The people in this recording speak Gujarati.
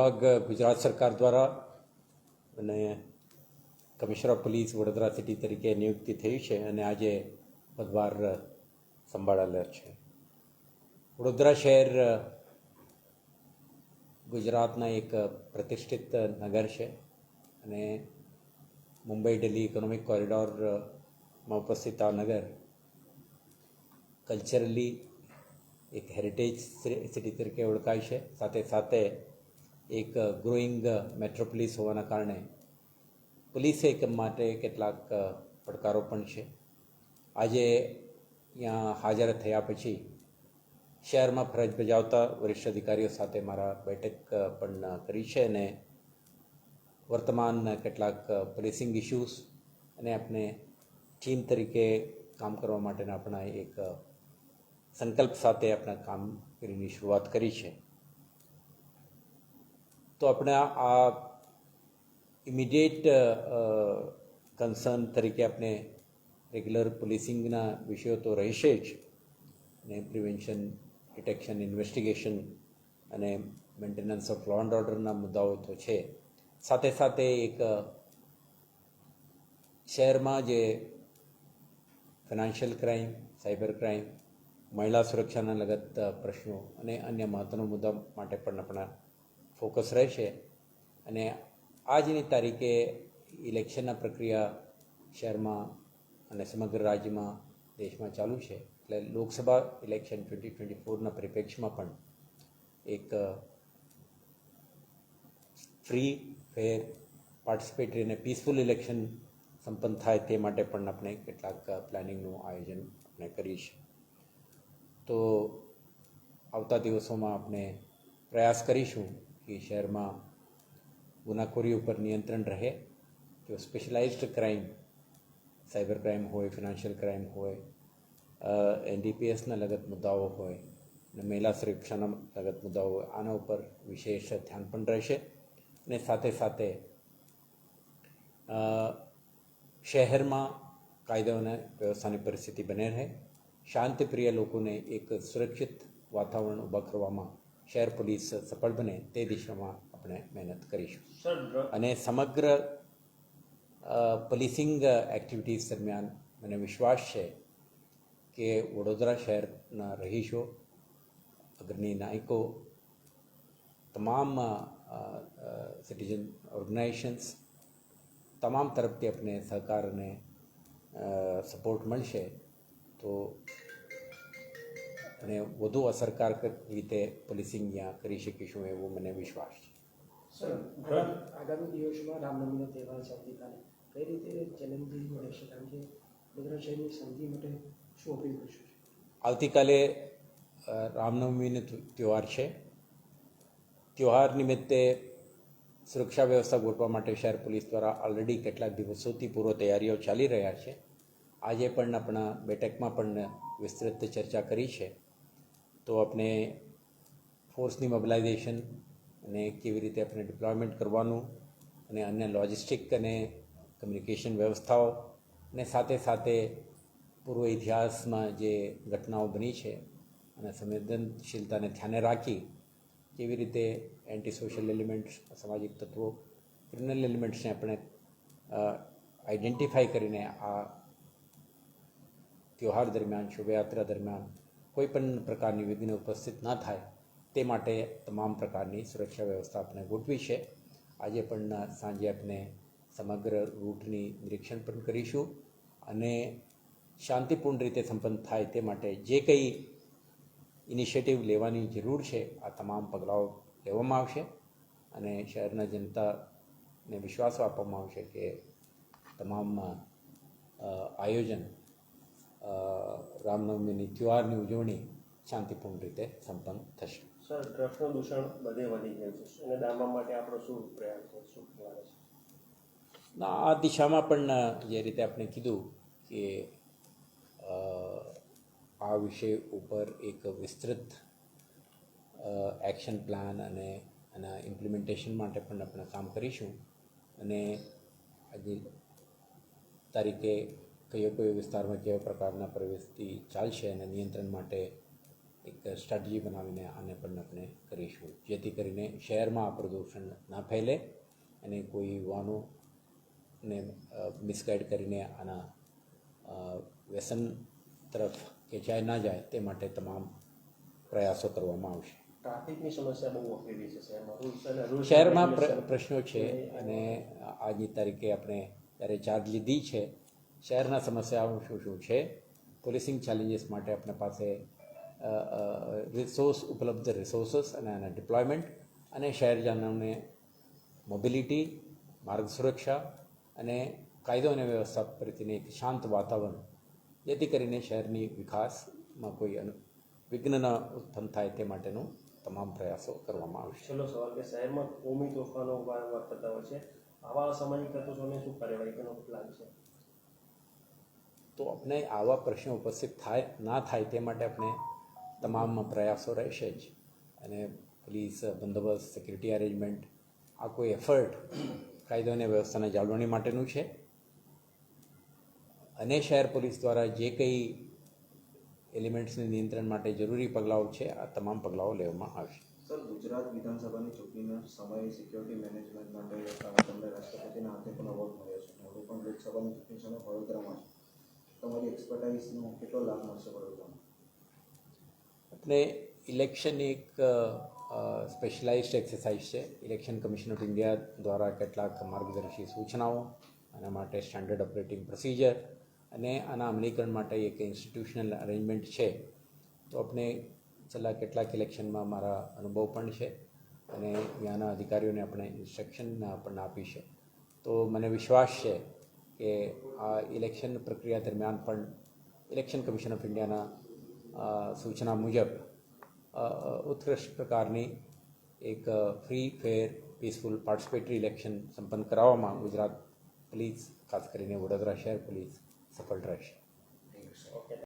વિભાગ ગુજરાત સરકાર દ્વારા અને commissioner of police Vadodara city તરીકે નિયુક્તિ થઈ છે અને આજે પદભાર સંભાળેલો છે. વડોદરા શહેર ગુજરાતના એક પ્રતિષ્ઠિત નગર છે અને મુંબઈ દિલ્હી ઇકોનોમિક કોરિડોરમાં ઉપસ્થિત આ નગર કલ્ચરલી એક હેરિટેજ સિટી તરીકે ઓળખાય છે. સાથે સાથે એક ગ્રોઈંગ મેટ્રોપોલિસ હોવાના કારણે પોલીસ માટે કેટલાક પડકારો પણ છે. આજે અહીંયા હાજર થયા પછી શહેરમાં ફરજ બજાવતા વરિષ્ઠ અધિકારીઓ સાથે મારા બેઠક પણ કરી છે અને વર્તમાન કેટલાક પોલીસિંગ ઇશ્યુઝ અને આપણે ટીમ તરીકે કામ કરવા માટેના આપણા એક સંકલ્પ સાથે આપણા કામગીરીની શરૂઆત કરી છે. તો આપણે આ ઇમિડિયેટ કન્સર્ન તરીકે આપણે રેગ્યુલર પોલીસિંગના વિષયો તો રહેશે જ. અને પ્રિવેન્શન ડિટેક્શન ઇન્વેસ્ટિગેશન અને મેન્ટેનન્સ ઓફ લો એન્ડ ઓર્ડરના મુદ્દાઓ તો છે. સાથે સાથે એક શહેરમાં જે ફિનાન્શિયલ ક્રાઇમ સાયબર ક્રાઇમ મહિલા સુરક્ષાના લગત પ્રશ્નો અને અન્ય મહત્વના મુદ્દા માટે પણ આપણા ફોકસ રહેશે અને આજની તારીખે ઇલેક્શનના પ્રક્રિયા શહેરમાં અને સમગ્ર રાજ્યમાં દેશમાં ચાલુ છે. એટલે લોકસભા ઇલેક્શન ટ્વેન્ટી ટ્વેન્ટી ફોરના પરિપ્રેક્ષ્યમાં પણ એક ફ્રી ફેર પાર્ટિસિપેટરી અને પીસફુલ ઇલેક્શન સંપન્ન થાય તે માટે પણ આપણે કેટલાક પ્લાનિંગનું આયોજન આપણે કરીએ તો આવતા દિવસોમાં આપણે પ્રયાસ કરીશું કે શહેરમાં ગુનાખોરી ઉપર નિયંત્રણ રહે, જો સ્પેશિયલાઇઝ્ડ ક્રાઇમ સાયબર ક્રાઇમ હોય ફિનાન્શિયલ ક્રાઇમ હોય એનડીપીએસના લગત મુદ્દાઓ હોય, અને મહિલા સુરક્ષાના લગત મુદ્દાઓ હોય, આના ઉપર વિશેષ ધ્યાન પણ રહેશે. અને સાથે સાથે શહેરમાં કાયદો અને વ્યવસ્થાની પરિસ્થિતિ બને રહે. શાંતિપ્રિય લોકોને એક સુરક્ષિત વાતાવરણ ઊભા કરવામાં શહેર પોલીસ સફળ બને તે દિશામાં આપણે મહેનત કરીશું. અને સમગ્ર પોલીસિંગ એક્ટિવિટીઝ દરમિયાન મને વિશ્વાસ છે કે વડોદરા શહેરના રહીશો અગ્રણી નાયકો તમામ સિટીઝન ઓર્ગેનાઇઝેશન્સ તમામ તરફથી આપણે સહકાર અને સપોર્ટ મળશે તો અને વધુ અસરકારક રીતે પોલીસિંગ અહીંયા કરી શકીશું એવો મને વિશ્વાસ છે. આગામી દિવસોમાં રામનવમીનો તહેવાર છે આવતીકાલે. કઈ રીતે ચેલેન્જિંગ રહેશે કારણ કે વડોદરા શહેરની શાંતિ માટે શું અપીલ કરશું? આવતીકાલે રામનવમીનો તહેવાર છે. તહેવાર નિમિત્તે સુરક્ષા વ્યવસ્થા ગોઠવા માટે શહેર પોલીસ દ્વારા ઓલરેડી કેટલાક દિવસોથી પૂર્વ તૈયારીઓ ચાલી રહ્યા છે. આજે પણ આપણા બેઠકમાં પણ વિસ્તૃત ચર્ચા કરી છે. તો આપણે ફોર્સની મોબિલાઇઝેશન અને કેવી રીતે આપણે ડિપ્લોયમેન્ટ કરવાનું અને અન્ય લોજિસ્ટિક અને કમ્યુનિકેશન વ્યવસ્થાઓ અને સાથે સાથે પૂર્વ ઇતિહાસમાં જે ઘટનાઓ બની છે અને સંવેદનશીલતાને ધ્યાને રાખી કેવી રીતે એન્ટી સોશિયલ એલિમેન્ટ્સ સામાજિક તત્વો ક્રિમિનલ એલિમેન્ટ્સને આપણે આઈડેન્ટિફાઈ કરીને આ ત્યોહાર દરમિયાન, શોભાયાત્રા દરમિયાન કોઈ પણ પ્રકારની વિઘ્ન ઉપસ્થિત ન થાય, તે માટે તમામ પ્રકારની સુરક્ષા વ્યવસ્થા આપણે ગોઠવી છે. આજે પણ સાંજે આપણે સમગ્ર રૂટની નિરીક્ષણ પણ કરીશું અને શાંતિપૂર્ણ રીતે સંપન્ન થાય તે માટે જે કંઈ ઇનિશિયેટિવ લેવાની જરૂર છે, આ તમામ પગલાઓ લેવામાં આવશે અને શહેરના જનતાને વિશ્વાસ આપવામાં આવશે કે તમામ આયોજન રામનવમીની તહેવારની ઉજવણી શાંતિપૂર્ણ રીતે સંપન્ન થશે. સર ડ્રગ્સનું દૂષણ બધે વધી ગયું છે. એને ડામવા માટે આપણો શું પ્રયાસ શું ના આ દિશામાં પણ જે રીતે આપણે કીધું કે આ વિષય ઉપર એક વિસ્તૃત એક્શન પ્લાન અને એના ઇમ્પ્લિમેન્ટેશન માટે પણ આપણે કામ કરીશું. અને આજે તારીખે કયો કયો વિસ્તારમાં કેવા પ્રકારના પ્રવૃત્તિ ચાલશે અને નિયંત્રણ માટે એક સ્ટ્રેટજી બનાવીને આને પણ આપણે કરીશું. જેથી કરીને શહેરમાં આ પ્રદૂષણ ના ફેલે અને કોઈ યુવાનોને મિસગાઈડ કરીને આના વ્યસન તરફ ખેંચાઈ ના જાય તે માટે તમામ પ્રયાસો કરવામાં આવશે. ટ્રાફિકની સમસ્યા બહુ વકરી છે શહેરમાં. શહેરમાં પ્ર- પ્રશ્નો છે અને આજની તારીખે આપણે ત્યારે ચાર્જ લીધી છે શહેરના સમસ્યાઓ શું શું છે? પોલીસિંગ ચેલેન્જીસ માટે આપણી પાસે રિસોર્સ ઉપલબ્ધ રિસોર્સિસ અને એના ડિપ્લોયમેન્ટ અને શહેરજનોને મોબિલિટી માર્ગ સુરક્ષા અને કાયદો અને વ્યવસ્થા પ્રત્યેની એક શાંત વાતાવરણ, જેથી કરીને શહેરની વિકાસમાં કોઈ વિઘ્ન ન ઉત્પન્ન થાય તે માટેનો તમામ પ્રયાસો કરવામાં આવશે. છેલ્લો સવાલ કે શહેરમાં કોમી તોફાનો વારંવાર થતા હોય છે. આવા અસામાજિક તત્વોને શું કાર્યવાહી કરવાનો પ્લાન છે? તો આપણે આવા પ્રશ્નો ઉપસ્થિત થાય, ના થાય તે માટે આપણે તમામ પ્રયાસો રહેશે જ. અને પોલીસ બંદોબસ્ત સિક્યુરિટી અરેન્જમેન્ટ આ કોઈ એફર્ટ કાયદો અને વ્યવસ્થાને જાળવણી માટેનું છે. અને શહેર પોલીસ દ્વારા જે કંઈ એલિમેન્ટ્સને નિયંત્રણ માટે જરૂરી પગલાઓ છે, આ તમામ પગલાઓ લેવામાં આવશે. સર, ગુજરાત વિધાનસભાની ચૂંટણીના સમયે સિક્યોરિટી મેનેજમેન્ટ માટે તમને રાષ્ટ્રપતિના હાથે પણ અવોર્ડ મળ્યો છે. હવે પણ લોકસભાની ચૂંટણી સામે વડોદરામાં છે તમારી એક્સપર્ટાઇઝનો કેટલો લાભ મળશે વડોદરામાં? આપણે ઇલેક્શન એક સ્પેશિયલાઇઝડ એક્સરસાઇઝ છે. ઇલેક્શન કમિશન ઓફ ઇન્ડિયા દ્વારા કેટલાક માર્ગદર્શી સૂચનાઓ આના માટે સ્ટાન્ડર્ડ ઓપરેટિંગ પ્રોસિજર અને આના અમલીકરણ માટે એક ઇન્સ્ટિટ્યુશનલ અરેન્જમેન્ટ છે. તો આપણે છેલ્લા કેટલાક ઇલેક્શનમાં મારા અનુભવ પણ છે અને ત્યાંના અધિકારીઓને આપણે ઇન્સ્ટ્રક્શન પણ આપી છે. તો મને વિશ્વાસ છે કે આ ઇલેક્શન પ્રક્રિયા દરમિયાન પણ ઇલેક્શન કમિશન ઓફ ઇન્ડિયાના સૂચના મુજબ ઉત્કૃષ્ટ પ્રકારની એક free fair peaceful participatory election સંપન્ન કરાવવામાં ગુજરાત પોલીસ ખાસ કરીને વડોદરા શહેર પોલીસ સફળ રહેશે.